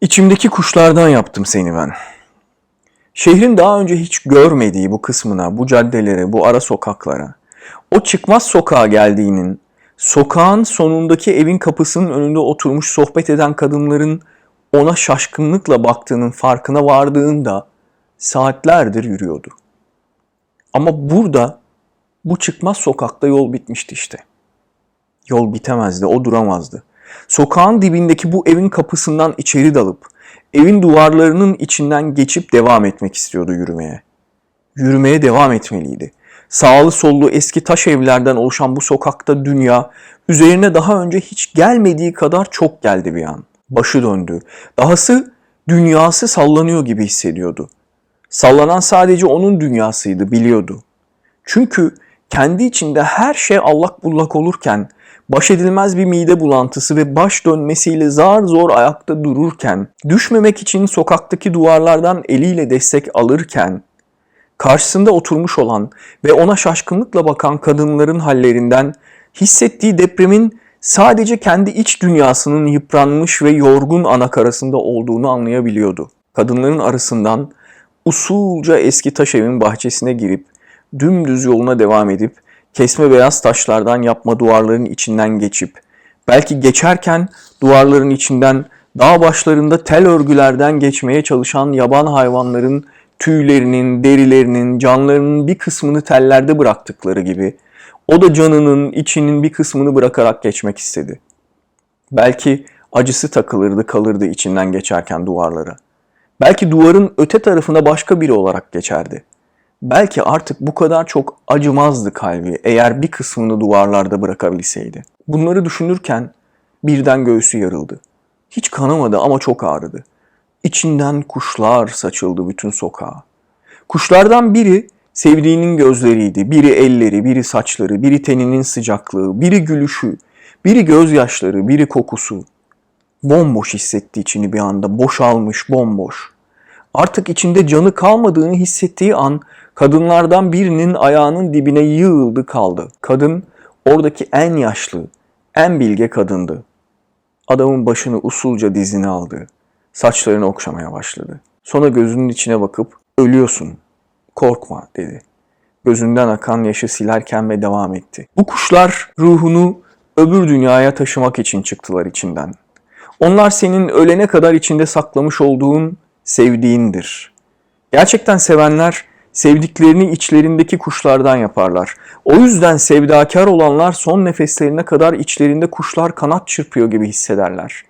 İçimdeki kuşlardan yaptım seni ben. Şehrin daha önce hiç görmediği bu kısmına, bu caddelere, bu ara sokaklara, o çıkmaz sokağa geldiğinin, sokağın sonundaki evin kapısının önünde oturmuş sohbet eden kadınların ona şaşkınlıkla baktığının farkına vardığında saatlerdir yürüyordu. Ama burada bu çıkmaz sokakta yol bitmişti işte. Yol bitemezdi, o duramazdı. Sokağın dibindeki bu evin kapısından içeri dalıp, evin duvarlarının içinden geçip devam etmek istiyordu yürümeye. Yürümeye devam etmeliydi. Sağlı sollu eski taş evlerden oluşan bu sokakta dünya, üzerine daha önce hiç gelmediği kadar çok geldi bir an. Başı döndü. Dahası dünyası sallanıyor gibi hissediyordu. Sallanan sadece onun dünyasıydı, biliyordu. Çünkü kendi içinde her şey allak bullak olurken, baş edilmez bir mide bulantısı ve baş dönmesiyle zar zor ayakta dururken, düşmemek için sokaktaki duvarlardan eliyle destek alırken, karşısında oturmuş olan ve ona şaşkınlıkla bakan kadınların hallerinden hissettiği depremin sadece kendi iç dünyasının yıpranmış ve yorgun anakarasında olduğunu anlayabiliyordu. Kadınların arasından usulca eski taş evin bahçesine girip dümdüz yoluna devam edip kesme beyaz taşlardan yapma duvarların içinden geçip belki geçerken duvarların içinden dağ başlarında tel örgülerden geçmeye çalışan yaban hayvanların tüylerinin, derilerinin, canlarının bir kısmını tellerde bıraktıkları gibi o da canının, içinin bir kısmını bırakarak geçmek istedi. Belki acısı takılırdı kalırdı içinden geçerken duvarlara. Belki duvarın öte tarafına başka biri olarak geçerdi. Belki artık bu kadar çok acımazdı kalbi eğer bir kısmını duvarlarda bırakabilseydi. Bunları düşünürken birden göğsü yarıldı. Hiç kanamadı ama çok ağrıdı. İçinden kuşlar saçıldı bütün sokağa. Kuşlardan biri sevdiğinin gözleriydi, biri elleri, biri saçları, biri teninin sıcaklığı, biri gülüşü, biri gözyaşları, biri kokusu. Bomboş hissetti içini bir anda, boşalmış, bomboş. Artık içinde canı kalmadığını hissettiği an kadınlardan birinin ayağının dibine yığıldı kaldı. Kadın oradaki en yaşlı, en bilge kadındı. Adamın başını usulca dizine aldı. Saçlarını okşamaya başladı. Sonra gözünün içine bakıp ölüyorsun, korkma dedi. Gözünden akan yaşı silerken ve devam etti. Bu kuşlar ruhunu öbür dünyaya taşımak için çıktılar içinden. Onlar senin ölene kadar içinde saklamış olduğun sevdiğindir. Gerçekten sevenler sevdiklerini içlerindeki kuşlardan yaparlar. O yüzden sevdakar olanlar son nefeslerine kadar içlerinde kuşlar kanat çırpıyor gibi hissederler.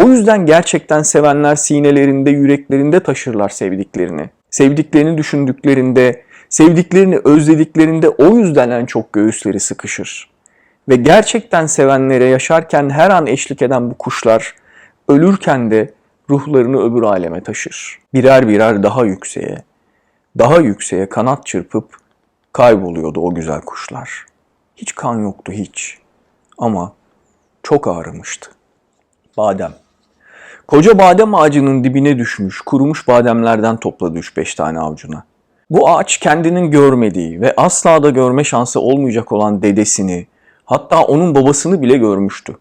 O yüzden gerçekten sevenler sinelerinde, yüreklerinde taşırlar sevdiklerini. Sevdiklerini düşündüklerinde, sevdiklerini özlediklerinde o yüzden en çok göğüsleri sıkışır. Ve gerçekten sevenlere yaşarken her an eşlik eden bu kuşlar ölürken de ruhlarını öbür aleme taşır. Birer birer daha yükseğe, daha yükseğe kanat çırpıp kayboluyordu o güzel kuşlar. Hiç kan yoktu hiç. Ama çok ağrımıştı. Badem. Koca badem ağacının dibine düşmüş, kurumuş bademlerden topladı 3-5 tane avucuna. Bu ağaç kendinin görmediği ve asla da görme şansı olmayacak olan dedesini, hatta onun babasını bile görmüştü.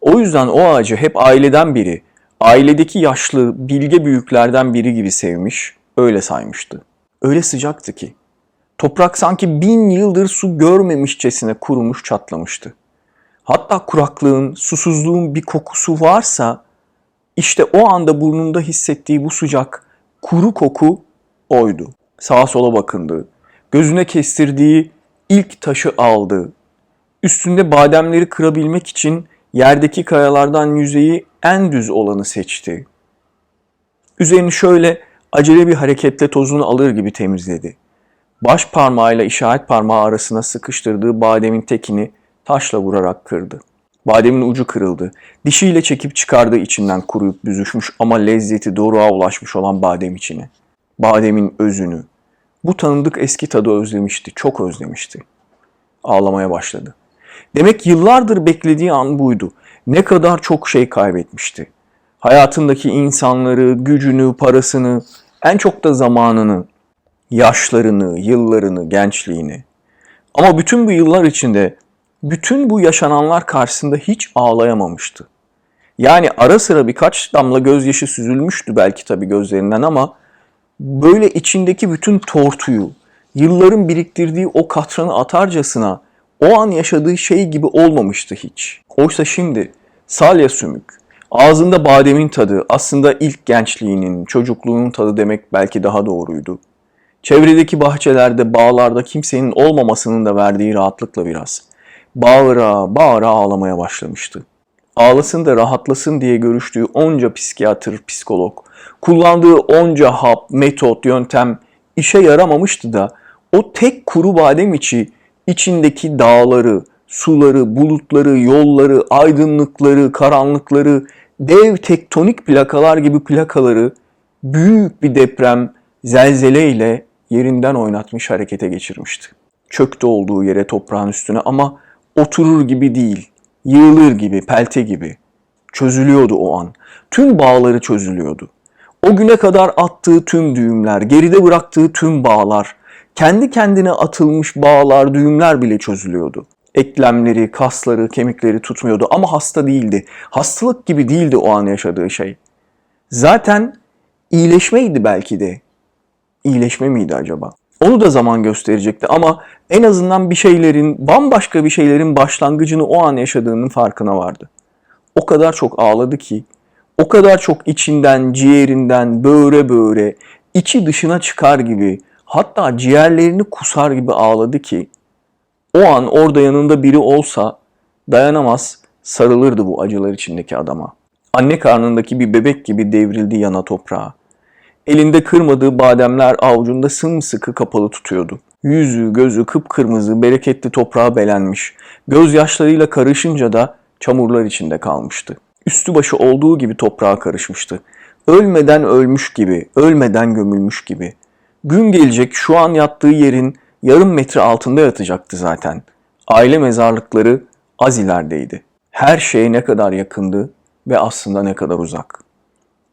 O yüzden o ağacı hep aileden biri, ailedeki yaşlı, bilge büyüklerden biri gibi sevmiş, öyle saymıştı. Öyle sıcaktı ki. Toprak sanki bin yıldır su görmemişçesine kurumuş çatlamıştı. Hatta kuraklığın, susuzluğun bir kokusu varsa işte o anda burnunda hissettiği bu sıcak, kuru koku oydu. Sağa sola bakındı. Gözüne kestirdiği ilk taşı aldı. Üstünde bademleri kırabilmek için yerdeki kayalardan yüzeyi en düz olanı seçti. Üzerini şöyle acele bir hareketle tozunu alır gibi temizledi. Baş parmağıyla işaret parmağı arasına sıkıştırdığı bademin tekini taşla vurarak kırdı. Bademin ucu kırıldı. Dişiyle çekip çıkardığı içinden kuruyup büzüşmüş ama lezzeti doruğa ulaşmış olan badem içine. Bademin özünü. Bu tanıdık eski tadı özlemişti, çok özlemişti. Ağlamaya başladı. Demek yıllardır beklediği an buydu. Ne kadar çok şey kaybetmişti. Hayatındaki insanları, gücünü, parasını, en çok da zamanını, yaşlarını, yıllarını, gençliğini. Ama bütün bu yıllar içinde bütün bu yaşananlar karşısında hiç ağlayamamıştı. Yani ara sıra birkaç damla gözyaşı süzülmüştü belki tabii gözlerinden ama böyle içindeki bütün tortuyu, yılların biriktirdiği o katranı atarcasına o an yaşadığı şey gibi olmamıştı hiç. Oysa şimdi salya sümük, ağzında bademin tadı aslında ilk gençliğinin, çocukluğunun tadı demek belki daha doğruydu. Çevredeki bahçelerde, bağlarda kimsenin olmamasının da verdiği rahatlıkla biraz. Bağıra, bağıra ağlamaya başlamıştı. Ağlasın da rahatlasın diye görüştüğü onca psikiyatr, psikolog, kullandığı onca hap, metot, yöntem işe yaramamıştı da o tek kuru badem içi içindeki dağları, suları, bulutları, yolları, aydınlıkları, karanlıkları, dev tektonik plakalar gibi plakaları büyük bir deprem, zelzele ile yerinden oynatmış harekete geçirmişti. Çöktü olduğu yere toprağın üstüne ama oturur gibi değil, yığılır gibi, pelte gibi. Çözülüyordu o an. Tüm bağları çözülüyordu. O güne kadar attığı tüm düğümler, geride bıraktığı tüm bağlar, kendi kendine atılmış bağlar, düğümler bile çözülüyordu. Eklemleri, kasları, kemikleri tutmuyordu ama hasta değildi. Hastalık gibi değildi o an yaşadığı şey. Zaten iyileşmeydi belki de. İyileşme miydi acaba? Onu da zaman gösterecekti ama en azından bir şeylerin, bambaşka bir şeylerin başlangıcını o an yaşadığının farkına vardı. O kadar çok ağladı ki, o kadar çok içinden, ciğerinden, böğre böğre, içi dışına çıkar gibi, hatta ciğerlerini kusar gibi ağladı ki, o an orada yanında biri olsa dayanamaz, sarılırdı bu acılar içindeki adama. Anne karnındaki bir bebek gibi devrildi yana toprağa. Elinde kırmadığı bademler avucunda sımsıkı kapalı tutuyordu. Yüzü, gözü kıpkırmızı, bereketli toprağa belenmiş. Gözyaşlarıyla karışınca da çamurlar içinde kalmıştı. Üstü başı olduğu gibi toprağa karışmıştı. Ölmeden ölmüş gibi, ölmeden gömülmüş gibi. Gün gelecek şu an yattığı yerin yarım metre altında yatacaktı zaten. Aile mezarlıkları az ilerideydi. Her şey ne kadar yakındı ve aslında ne kadar uzak.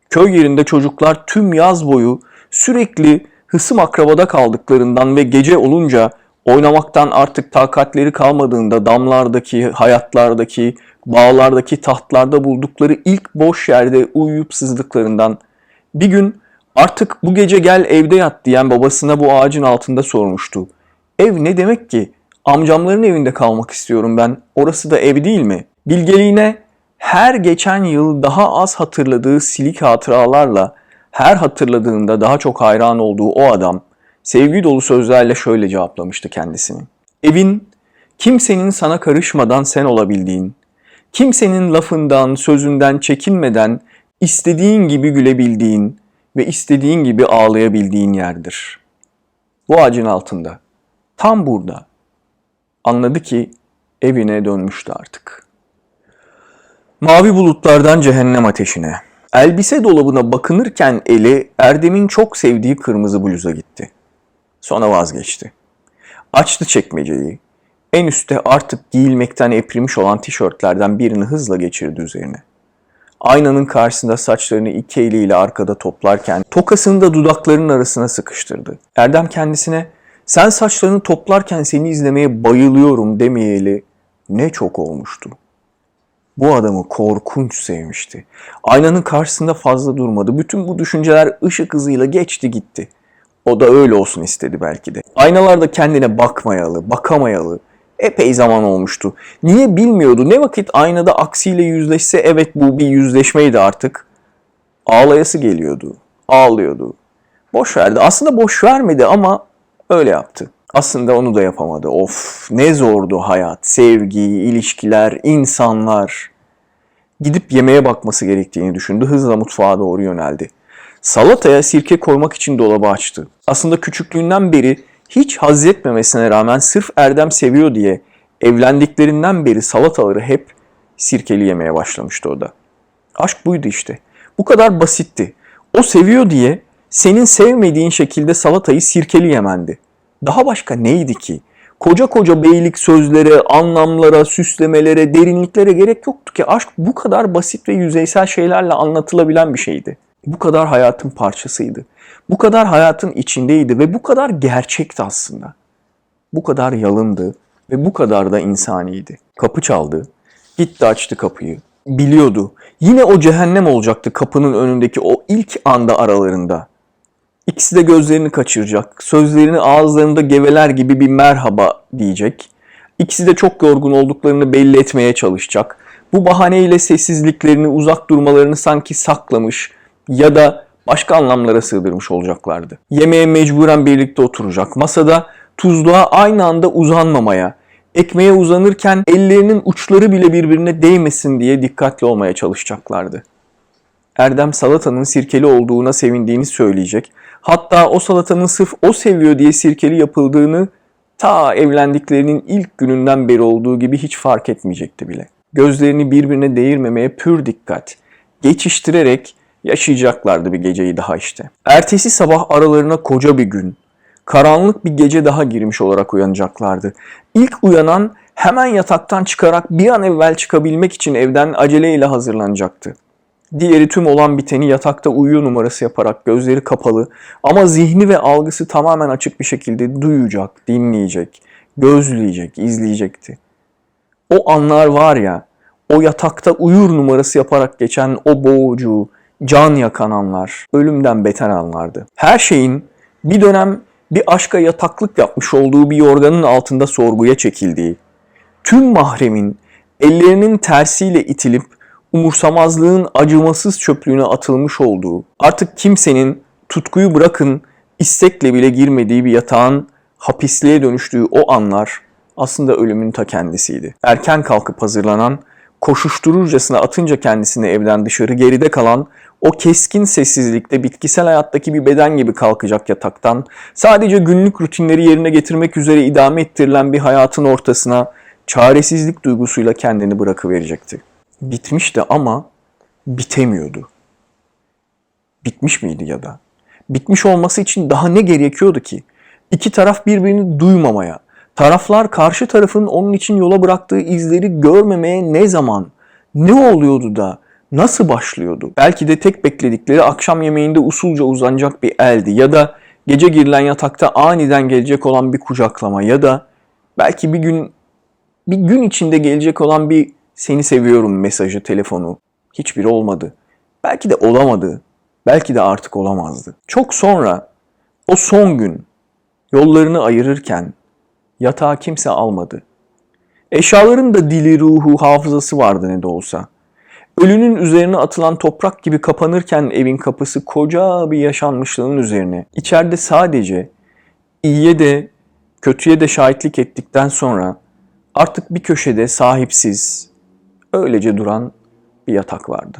Köy yerinde çocuklar tüm yaz boyu sürekli hısım akrabada kaldıklarından ve gece olunca oynamaktan artık takatleri kalmadığında damlardaki, hayatlardaki, bağlardaki tahtlarda buldukları ilk boş yerde uyuyup sızdıklarından bir gün artık bu gece gel evde yat diyen babasına bu ağacın altında sormuştu. Ev ne demek ki? Amcamların evinde kalmak istiyorum ben. Orası da ev değil mi? Bilgeliğine her geçen yıl daha az hatırladığı silik hatıralarla her hatırladığında daha çok hayran olduğu o adam sevgi dolu sözlerle şöyle cevaplamıştı kendisini. Evin kimsenin sana karışmadan sen olabildiğin, kimsenin lafından, sözünden çekinmeden istediğin gibi gülebildiğin ve istediğin gibi ağlayabildiğin yerdir. Bu ağacın altında, tam burada anladı ki evine dönmüştü artık. Mavi bulutlardan cehennem ateşine. Elbise dolabına bakınırken eli Erdem'in çok sevdiği kırmızı bluza gitti. Sonra vazgeçti. Açtı çekmeceyi. En üstte artık giyilmekten eprimiş olan tişörtlerden birini hızla geçirdi üzerine. Aynanın karşısında saçlarını iki eliyle arkada toplarken tokasını da dudaklarının arasına sıkıştırdı. Erdem kendisine sen saçlarını toplarken seni izlemeye bayılıyorum demeyeli ne çok olmuştu. Bu adamı korkunç sevmişti. Aynanın karşısında fazla durmadı. Bütün bu düşünceler ışık hızıyla geçti gitti. O da öyle olsun istedi belki de. Aynalarda kendine bakmayalı, bakamayalı epey zaman olmuştu. Niye bilmiyordu. Ne vakit aynada aksiyle yüzleşse evet bu bir yüzleşmeydi artık. Ağlayası geliyordu. Ağlıyordu. Boş verdi. Aslında boş vermedi ama öyle yaptı. Aslında onu da yapamadı. Of ne zordu hayat, sevgi, ilişkiler, insanlar. Gidip yemeğe bakması gerektiğini düşündü. Hızla mutfağa doğru yöneldi. Salataya sirke koymak için dolabı açtı. Aslında küçüklüğünden beri hiç haz etmemesine rağmen sırf Erdem seviyor diye evlendiklerinden beri salataları hep sirkeli yemeye başlamıştı o da. Aşk buydu işte. Bu kadar basitti. O seviyor diye senin sevmediğin şekilde salatayı sirkeli yemendi. Daha başka neydi ki? Koca koca beylik sözlere, anlamlara, süslemelere, derinliklere gerek yoktu ki. Aşk bu kadar basit ve yüzeysel şeylerle anlatılabilen bir şeydi. Bu kadar hayatın parçasıydı. Bu kadar hayatın içindeydi ve bu kadar gerçekti aslında. Bu kadar yalındı ve bu kadar da insaniydi. Kapı çaldı. Gitti açtı kapıyı. biliyordu. Yine o cehennem olacaktı kapının önündeki o ilk anda aralarında. İkisi de gözlerini kaçıracak. Sözlerini ağızlarında geveler gibi bir merhaba diyecek. İkisi de çok yorgun olduklarını belli etmeye çalışacak. Bu bahaneyle sessizliklerini, uzak durmalarını sanki saklamış ya da başka anlamlara sığdırmış olacaklardı. Yemeğe mecburen birlikte oturacak. Masada tuzluğa aynı anda uzanmamaya, ekmeğe uzanırken ellerinin uçları bile birbirine değmesin diye dikkatli olmaya çalışacaklardı. Erdem salatanın sirkeli olduğuna sevindiğini söyleyecek. Hatta o salatanın sırf o seviyor diye sirkeli yapıldığını ta evlendiklerinin ilk gününden beri olduğu gibi hiç fark etmeyecekti bile. Gözlerini birbirine değirmemeye pür dikkat, geçiştirerek yaşayacaklardı bir geceyi daha işte. Ertesi sabah aralarına koca bir gün, karanlık bir gece daha girmiş olarak uyanacaklardı. İlk uyanan hemen yataktan çıkarak bir an evvel çıkabilmek için evden aceleyle hazırlanacaktı. Diğeri tüm olan biteni yatakta uyuyor numarası yaparak gözleri kapalı ama zihni ve algısı tamamen açık bir şekilde duyacak, dinleyecek, gözleyecek, izleyecekti. O anlar var ya, o yatakta uyur numarası yaparak geçen o boğucu, can yakan anlar, ölümden beter anlardı. Her şeyin bir dönem bir aşka yataklık yapmış olduğu bir yorganın altında sorguya çekildiği, tüm mahremin ellerinin tersiyle itilip umursamazlığın acımasız çöplüğüne atılmış olduğu, artık kimsenin tutkuyu bırakın istekle bile girmediği bir yatağın hapisliğe dönüştüğü o anlar aslında ölümün ta kendisiydi. Erken kalkıp hazırlanan, koşuştururcasına atınca kendisini evden dışarı geride kalan o keskin sessizlikte bitkisel hayattaki bir beden gibi kalkacak yataktan, sadece günlük rutinleri yerine getirmek üzere idame ettirilen bir hayatın ortasına çaresizlik duygusuyla kendini bırakıverecekti. Bitmişti ama bitemiyordu. Bitmiş miydi ya da? Bitmiş olması için daha ne gerekiyordu ki? İki taraf birbirini duymamaya, taraflar karşı tarafın onun için yola bıraktığı izleri görmemeye ne zaman, ne oluyordu da, nasıl başlıyordu? Belki de tek bekledikleri akşam yemeğinde usulca uzanacak bir eldi ya da gece girilen yatakta aniden gelecek olan bir kucaklama ya da belki bir gün bir gün içinde gelecek olan bir seni seviyorum mesajı, telefonu. Hiçbiri olmadı. Belki de olamadı. Belki de artık olamazdı. Çok sonra o son gün yollarını ayırırken yatağa kimse almadı. Eşyaların da dili, ruhu, hafızası vardı ne de olsa. Ölünün üzerine atılan toprak gibi kapanırken evin kapısı koca bir yaşanmışlığın üzerine. İçeride sadece iyiye de kötüye de şahitlik ettikten sonra artık bir köşede sahipsiz, öylece duran bir yatak vardı.